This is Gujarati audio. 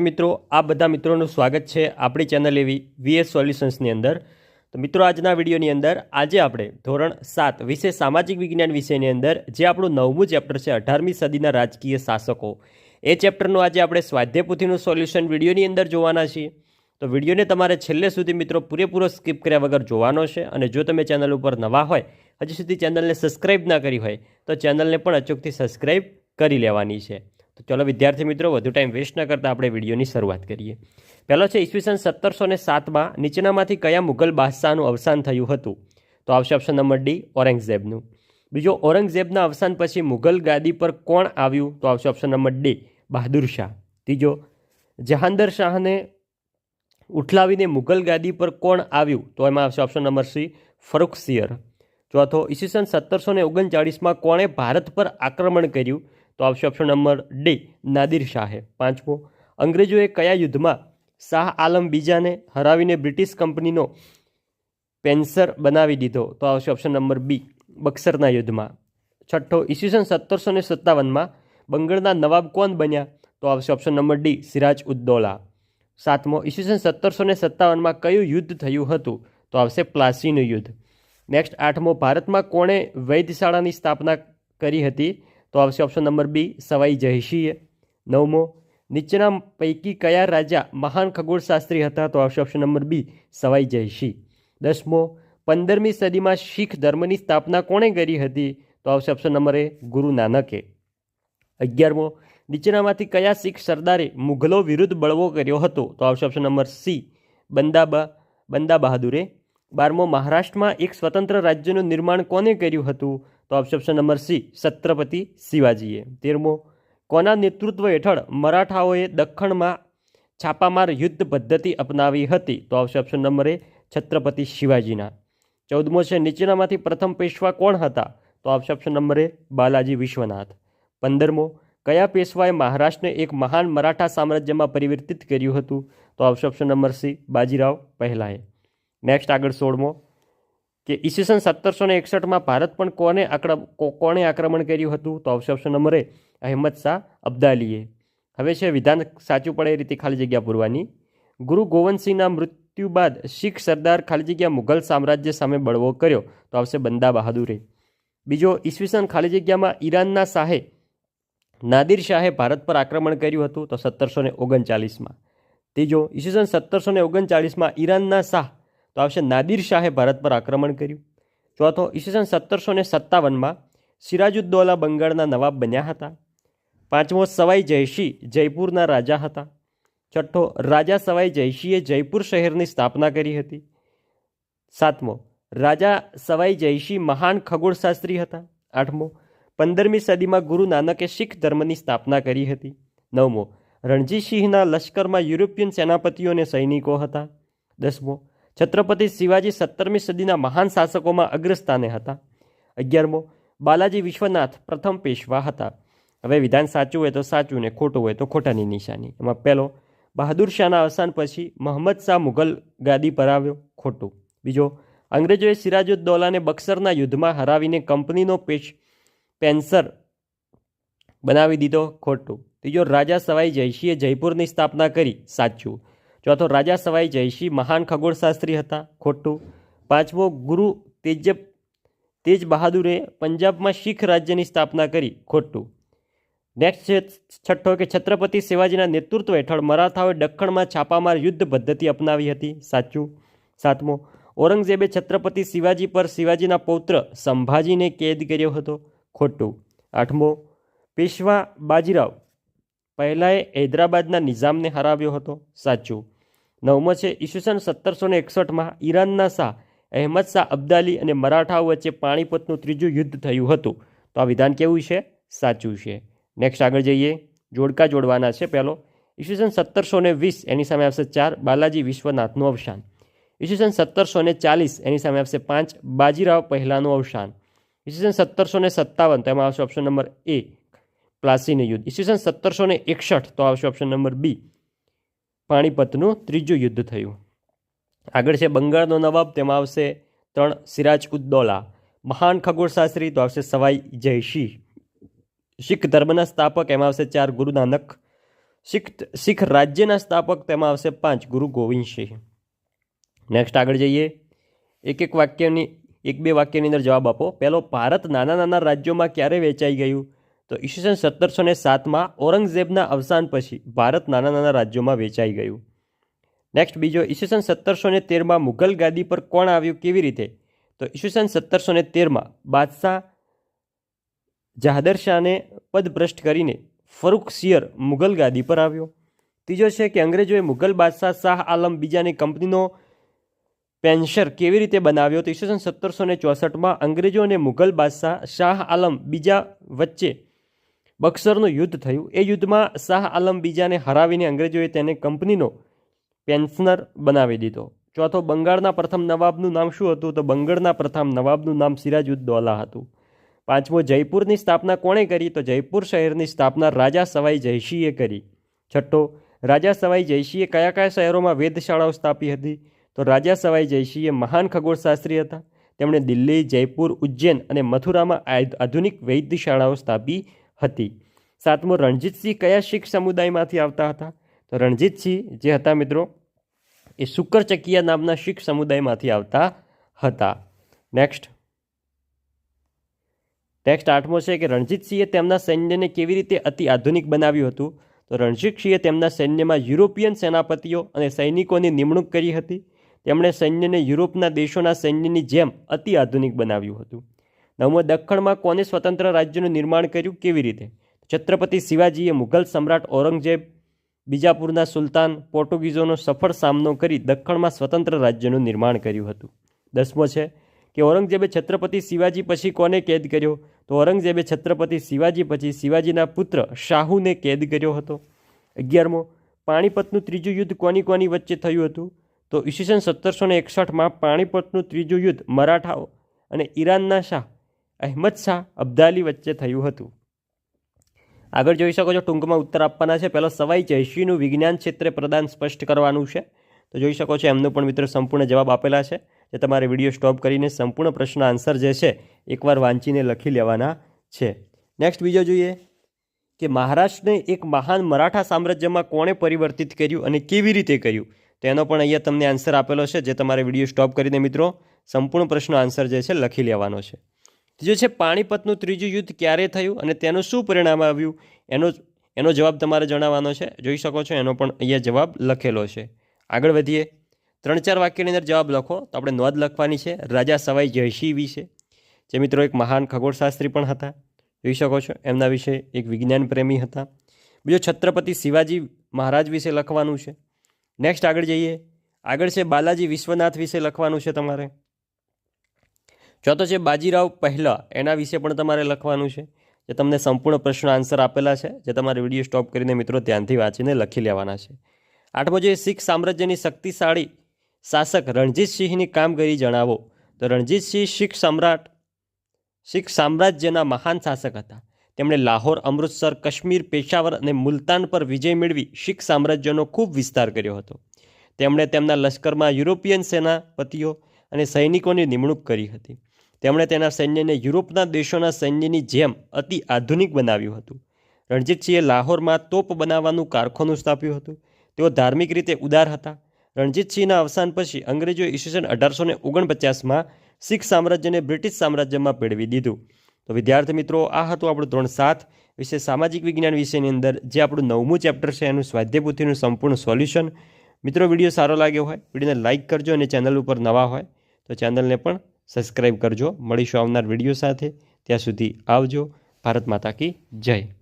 મિત્રો, આ બધા મિત્રોનું સ્વાગત છે આપણી ચેનલ એવી વીએસ સોલ્યુશન્સની અંદર. તો મિત્રો, આજના વિડીયોની અંદર આજે આપણે ધોરણ સાત વિશે સામાજિક વિજ્ઞાન વિષયની અંદર જે આપણું નવમું ચેપ્ટર છે અઢારમી સદીના રાજકીય શાસકો, એ ચેપ્ટરનું આજે આપણે સ્વાધ્યાયપોથીનું સોલ્યુશન વિડીયોની અંદર જોવાના છીએ. તો વિડીયોને તમારે છેલ્લે સુધી મિત્રો પૂરેપૂરો સ્કીપ કર્યા વગર જોવાનો છે અને જો તમે ચેનલ ઉપર નવા હોય, હજી સુધી ચેનલને સબસ્ક્રાઈબ ના કરી હોય, તો ચેનલને પણ અચૂકથી સબસ્ક્રાઇબ કરી લેવાની છે. તો ચલો વિદ્યાર્થી મિત્રો, વધુ ટાઈમ વેસ્ટ ન કરતાં આપણે વિડીયોની શરૂઆત કરીએ. પહેલો છે, ઈસવીસન સત્તરસો ને સાતમાં નીચેનામાંથી કયા મુઘલ બાદશાહનું અવસાન થયું હતું? તો આવશે ઓપ્શન નંબર ડી, ઔરંગઝેબનું. બીજો, ઔરંગઝેબના અવસાન પછી મુઘલ ગાદી પર કોણ આવ્યું? તો આવશે option number D, Bahadur Shah. ત્રીજો, જહાંદર શાહને ઉઠલાવીને મુઘલ ગાદી પર કોણ આવ્યું? તો એમાં આવશે ઓપ્શન નંબર સી ફરુખસિયર ચોથો, ઈસવીસન સત્તરસો ને ઓગણચાળીસમાં કોણે ભારત પર આક્રમણ કર્યું? તો આવશે ઓપ્શન નંબર ડી, નાદિર શાહે, પાંચમો. અંગ્રેજોએ કયા યુદ્ધમાં શાહ આલમ બીજાને હરાવીને બ્રિટિશ કંપનીનો પેન્સર બનાવી દીધો? તો આવશે ઓપ્શન નંબર બી, બક્સરના યુદ્ધમાં. છઠ્ઠો, ઈસવીસન સત્તરસો ને સત્તાવનમાં બંગાળના નવાબ કોણ બન્યા? તો આવશે option number D, Siraj Uddaula. સાતમો, ઈસવીસન સત્તરસો ને સત્તાવનમાં કયું યુદ્ધ થયું હતું? તો આવશે પ્લાસીનું યુદ્ધ. નેક્સ્ટ, આઠમો, ભારતમાં કોણે વૈદ્યશાળાની સ્થાપના કરી હતી? તો આવશે ઓપ્શન નંબર બી સવાઈ જયસિંહે નવમો, નીચેના પૈકી કયા રાજા મહાન ખગોળશાસ્ત્રી હતા? તો આવશે option number B Sawai Jaisingh દસમો, પંદરમી સદીમાં શીખ ધર્મની સ્થાપના કોણે કરી હતી? તો આવશે ઓપ્શન નંબર એ ગુરુ નાનકે. અગિયારમો, નીચેનામાંથી કયા શીખ સરદારે મુઘલો વિરુદ્ધ બળવો કર્યો હતો? તો આવશે ઓપ્શન નંબર સી બંદાબા બંદા બહાદુરે બારમો, મહારાષ્ટ્રમાં એક સ્વતંત્ર રાજ્યનું નિર્માણ કોને કર્યું હતું? તો ઓપ્શન નંબર સી છત્રપતિ શિવાજીએ. તેરમો, કોના નેતૃત્વ હેઠળ મરાઠાઓએ દખ્ખણમાં છાપામાર યુદ્ધ પદ્ધતિ અપનાવી હતી? તો આવશે ઓપ્શન નંબર એ છત્રપતિ શિવાજીના. ચૌદમો છે, નીચેનામાંથી પ્રથમ પેશવા કોણ હતા? તો આવશે option number A Balaji Vishwanath. પંદરમો, કયા પેશવાએ મહારાષ્ટ્રને એક મહાન મરાઠા સામ્રાજ્યમાં પરિવર્તિત કર્યું હતું? તો આવશે ઓપ્શન નંબર સી બાજીરાવ પહેલાએ. નેક્સ્ટ આગળ સોળમો કે ઈસવીસન સત્તરસો ને એકસઠમાં ભારત પણ કોને આક્ર કોણે આક્રમણ કર્યું હતું? તો આવશે option number A, Ahmad Shah અબ્દાલીએ. હવે છે વિધાન સાચું પડે એ રીતે ખાલી જગ્યા પૂરવાની. ગુરુ ગોવંદસિંહના મૃત્યુ બાદ શીખ સરદાર ખાલી જગ્યા મુઘલ સામ્રાજ્ય સામે બળવો કર્યો. તો આવશે બંદા બહાદુરે. બીજો, ઈસવીસન ખાલી જગ્યામાં ઈરાનના શાહે નાદિર શાહે ભારત પર આક્રમણ કર્યું હતું, તો સત્તરસો ને ઓગણચાલીસમાં. ત્રીજો, ઈસવીસન સત્તરસો ને ઓગણચાળીસમાં ઈરાનના શાહ આવશે નાદિર શાહે ભારત પર આક્રમણ કર્યું. ચોથો ઈસવીસન સત્તરસો ને સત્તાવનમાં સિરાજુદ્દૌલા બંગાળના નવાબ બન્યા હતા. પાંચમો સવાઈ જયસિંહ જયપુરના રાજા હતા. છઠ્ઠો રાજા સવાઈ જયસિંહે જયપુર શહેરની સ્થાપના કરી હતી. સાતમો રાજા સવાઈ જયસિંહ મહાન ખગોળશાસ્ત્રી હતા. આઠમો પંદરમી સદીમાં ગુરુ નાનકે શીખ ધર્મની સ્થાપના કરી હતી. નવમો રણજીતસિંહના લશ્કરમાં યુરોપિયન સેનાપતિઓ અને સૈનિકો હતા. દસમો છત્રપતિ શિવાજી સત્તરમી સદીના મહાન શાસકોમાં અગ્રસ્થાને હતા. અગિયારમો, બાલાજી વિશ્વનાથ પ્રથમ પેશવા હતા. હવે વિધાન સાચું હોય તો સાચું ને ખોટું હોય તો ખોટાની નિશાની. એમાં પહેલો, બહાદુર શાહના અવસાન પછી મહંમદ શાહ મુઘલ ગાદી પર આવ્યો, ખોટું. બીજો, અંગ્રેજોએ સિરાજુદ્દૌલાને બક્સરના યુદ્ધમાં હરાવીને કંપનીનો પેશ, પેન્સર બનાવી દીધો, ખોટું. ત્રીજો, રાજા સવાઈ જયસિંહે જયપુરની સ્થાપના કરી, સાચું. ચોથો રાજા સવાઈ જયસિંહ મહાન ખગોળશાસ્ત્રી હતા, ખોટું. પાંચમો ગુરુ તેજ તેજ બહાદુરે પંજાબમાં શીખ રાજ્યની સ્થાપના કરી, ખોટું. નેક્સ્ટ છે છઠ્ઠો કે છત્રપતિ શિવાજીના નેતૃત્વ હેઠળ મરાઠાઓએ દખ્ખણમાં છાપામાર યુદ્ધ પદ્ધતિ અપનાવી હતી, સાચું. સાતમો, ઔરંગઝેબે છત્રપતિ શિવાજી પર શિવાજીના પૌત્ર સંભાજીને કેદ કર્યો હતો, ખોટું. આઠમો, પેશવા બાજીરાવ પહેલાંએ હૈદરાબાદના નિઝામને હરાવ્યો હતો, સાચું. નવમો છે ઈસવીસન સત્તરસો ને એકસઠમાં ઈરાનના શાહ અહેમદ શાહ અબ્દાલી અને મરાઠાઓ વચ્ચે પાણીપતનું ત્રીજું યુદ્ધ થયું હતું. તો આ વિધાન કેવું છે? સાચું છે. નેક્સ્ટ આગળ જઈએ. જોડકા જોડવાના છે પહેલો ઈસવીસન સત્તરસો ને વીસ, એની સામે આવશે ચાર. બાલાજી વિશ્વનાથનું અવસાન. ઈસવીસન સત્તરસો ને ચાલીસ, એની સામે આવશે પાંચ. બાજીરાવ પહેલાંનું અવસાન. ઈસવીસન સત્તરસો ને સત્તાવન તેમાં આવશે ઓપ્શન નંબર એ, પ્લાસીનું યુદ્ધ. ઈસવીસન સત્તરસો ને એકસઠ, તો આવશે ઓપ્શન નંબર બી. પાણીપતનું ત્રીજું યુદ્ધ થયું. આગળ છે બંગાળનો નવાબ, તેમાં આવશે ત્રણ સિરાજ ઉદ્દૌલા મહાન ખગોળશાસ્ત્રી, તો આવશે સવાઈ જયસિંહ શીખ ધર્મના સ્થાપક, એમાં આવશે ચાર ગુરુ નાનક. શીખ શીખ રાજ્યના સ્થાપક, તેમાં આવશે પાંચ ગુરુ ગોવિંદસિંહ નેક્સ્ટ આગળ જઈએ. એક એક વાક્યની, એક બે વાક્યની અંદર જવાબ આપો. પહેલો, ભારત નાના નાના રાજ્યોમાં ક્યારે વેચાઈ ગયું? તો ઈસવીસન સત્તરસો ને સાતમાં ઔરંગઝેબના અવસાન પછી ભારત નાના નાના રાજ્યોમાં વેચાઈ ગયું. નેક્સ્ટ બીજો ઈસવીસન સત્તરસો ને તેરમાં મુઘલ ગાદી પર કોણ આવ્યું કેવી રીતે? તો ઈસવીસન સત્તરસો ને તેરમાં બાદશાહ જાહદર શાહને પદભ્રષ્ટ કરીને ફરૂખ સિયર મુઘલ ગાદી પર આવ્યો. ત્રીજો છે કે અંગ્રેજોએ મુઘલ બાદશાહ શાહ આલમ બીજાની કંપનીનો પેન્શર કેવી રીતે બનાવ્યો? તો ઈસવીસન સત્તરસો ને ચોસઠમાં અંગ્રેજો અને મુઘલ બાદશાહ શાહ આલમ બીજા વચ્ચે બક્સરનું યુદ્ધ થયું. એ યુદ્ધમાં શાહ આલમ બીજાને હરાવીને અંગ્રેજોએ તેને કંપનીનો પેન્શનર બનાવી દીધો. ચોથો, બંગાળના પ્રથમ નવાબનું નામ શું હતું? તો બંગાળના પ્રથમ નવાબનું નામ સિરાજુદ્દૌલા હતું. પાંચમો, જયપુરની સ્થાપના કોણે કરી? તો જયપુર શહેરની સ્થાપના રાજા સવાઈ જયસિંહે કરી. છઠ્ઠો, રાજા સવાઈ જયસિંહે કયા કયા શહેરોમાં વેધશાળાઓ સ્થાપી હતી? તો રાજા સવાઈ જયસિંહે મહાન ખગોળશાસ્ત્રી હતા. તેમણે દિલ્હી, જયપુર, ઉજ્જૈન અને મથુરામાં આધુનિક વૈદ્યશાળાઓ સ્થાપી. હતી. સાતમો, રણજીતસિંહ કયા શીખ સમુદાયમાંથી આવતા હતા? તો રણજીતસિંહ, જે હતા મિત્રો, એ શુકરચકિયા નામના શીખ સમુદાયમાંથી આવતા હતા. નેક્સ્ટ નેક્સ્ટ આઠમો છે કે રણજીતસિંહે તેમના સૈન્યને કેવી રીતે અતિ આધુનિક બનાવ્યું હતું? તો રણજીતસિંહે તેમના સૈન્યમાં યુરોપિયન સેનાપતિઓ અને સૈનિકોની નિમણૂક કરી હતી. તેમણે સૈન્યને યુરોપના દેશોના સૈન્યની જેમ અતિ આધુનિક બનાવ્યું હતું. નવમો, દખ્ખણમાં કોને સ્વતંત્ર રાજ્યનું નિર્માણ કર્યું, કેવી રીતે? છત્રપતિ શિવાજીએ મુઘલ સમ્રાટ ઔરંગઝેબ, બીજાપુરના સુલતાન, પોર્ટુગીઝોનો સફળ સામનો કરી દખ્ખણમાં સ્વતંત્ર રાજ્યનું નિર્માણ કર્યું હતું. દસમો છે કે ઔરંગઝેબે છત્રપતિ શિવાજી પછી કોને કેદ કર્યો? તો ઔરંગઝેબે છત્રપતિ શિવાજી પછી શિવાજીના પુત્ર શાહુને કેદ કર્યો હતો. અગિયારમો, પાણીપતનું ત્રીજું યુદ્ધ કોની કોની વચ્ચે થયું હતું? તો ઈસવીસન સત્તરસો ને એકસઠમાં પાણીપતનું ત્રીજું યુદ્ધ મરાઠાઓ અને ઈરાનના શાહ અહેમદ શાહ અબ્દાલી વચ્ચે થયું હતું. આગળ જોઈ શકો છો, ટૂંકમાં ઉત્તર આપવાના છે. પહેલો સવાઈ જયશ્રીનું વિજ્ઞાન ક્ષેત્રે પ્રદાન સ્પષ્ટ કરવાનું છે. તો જોઈ શકો છો, એમનો પણ મિત્રો સંપૂર્ણ જવાબ આપેલા છે. જે તમારે વીડિયો સ્ટોપ કરીને સંપૂર્ણ પ્રશ્ન આન્સર જે છે, એકવાર વાંચીને લખી લેવાના છે. નેક્સ્ટ બીજો જોઈએ કે મહારાષ્ટ્રને એક મહાન મરાઠા સામ્રાજ્યમાં કોણે પરિવર્તિત કર્યું અને કેવી રીતે કર્યું? તો એનો પણ અહીંયા તમને આન્સર આપેલો છે. જે તમારે વીડિયો સ્ટોપ કરીને મિત્રો સંપૂર્ણ પ્રશ્નો આન્સર જે છે, લખી લેવાનો છે. ત્રીજો છે, પાણીપતનું ત્રીજું યુદ્ધ ક્યારે થયું અને તેનું શું પરિણામ આવ્યું, એનો એનો જવાબ તમારે જણાવવાનો છે. જોઈ શકો છો, એનો પણ અહીંયા જવાબ લખેલો છે. આગળ વધીએ. ત્રણ ચાર વાક્યની અંદર જવાબ લખો. તો આપણે નોંધ લખવાની છે. રાજા સવાઈ જયસિંહ વિશે જે મિત્રો એક મહાન ખગોળશાસ્ત્રી પણ હતા. જોઈ શકો છો, એમના વિશે એક વિજ્ઞાન પ્રેમી હતા. બીજો છત્રપતિ શિવાજી મહારાજ વિશે લખવાનું છે. નેક્સ્ટ આગળ જઈએ. આગળ છે, બાલાજી વિશ્વનાથ વિશે લખવાનું છે તમારે. ચોથો છે બાજીરાવ પહેલાં. એના વિશે પણ તમારે લખવાનું છે. જે તમને સંપૂર્ણ પ્રશ્ન આન્સર આપેલા છે, જે તમારે વીડિયો સ્ટોપ કરીને મિત્રો ધ્યાનથી વાંચીને લખી લેવાના છે. આઠમો છે શીખ સામ્રાજ્યની શક્તિશાળી શાસક રણજીતસિંહની કામગીરી જણાવો. તો રણજીતસિંહ શીખ સમ્રાટ, શીખ સામ્રાજ્યના મહાન શાસક હતા. તેમણે લાહોર, અમૃતસર, કાશ્મીર, પેશાવર અને મુલતાન પર વિજય મેળવી શીખ સામ્રાજ્યનો ખૂબ વિસ્તાર કર્યો હતો. તેમણે તેમના લશ્કરમાં યુરોપિયન સેનાપતિઓ અને સૈનિકોની નિમણૂક કરી હતી. તેમણે તેના સૈન્યને યુરોપના દેશોના સૈન્યની જેમ અતિ આધુનિક બનાવ્યું હતું. રણજીતસિંહે લાહોરમાં તોપ બનાવવાનું કારખાનું સ્થાપ્યું હતું. તેઓ ધાર્મિક રીતે ઉદાર હતા. રણજીતસિંહના અવસાન પછી અંગ્રેજોએ ઈસવીસન અઢારસો ને ઓગણપચાસમાં શીખ સામ્રાજ્યને બ્રિટિશ સામ્રાજ્યમાં પેળવી દીધું. તો વિદ્યાર્થી મિત્રો, આ હતું આપણું ધોરણ સાત વિશે સામાજિક વિજ્ઞાન વિષયની અંદર, જે આપણું નવમું ચેપ્ટર છે, એનું સ્વાધ્યાયપોથીનું સંપૂર્ણ સોલ્યુશન. મિત્રો, વીડિયો સારો લાગ્યો હોય, વિડીયોને લાઇક કરજો અને ચેનલ ઉપર નવા હોય, તો ચેનલને પણ સબસ્ક્રાઈબ કરજો. મળીશું આવનાર વીડિયો સાથે. ત્યાં સુધી આવજો. ભારત માતા કી જય.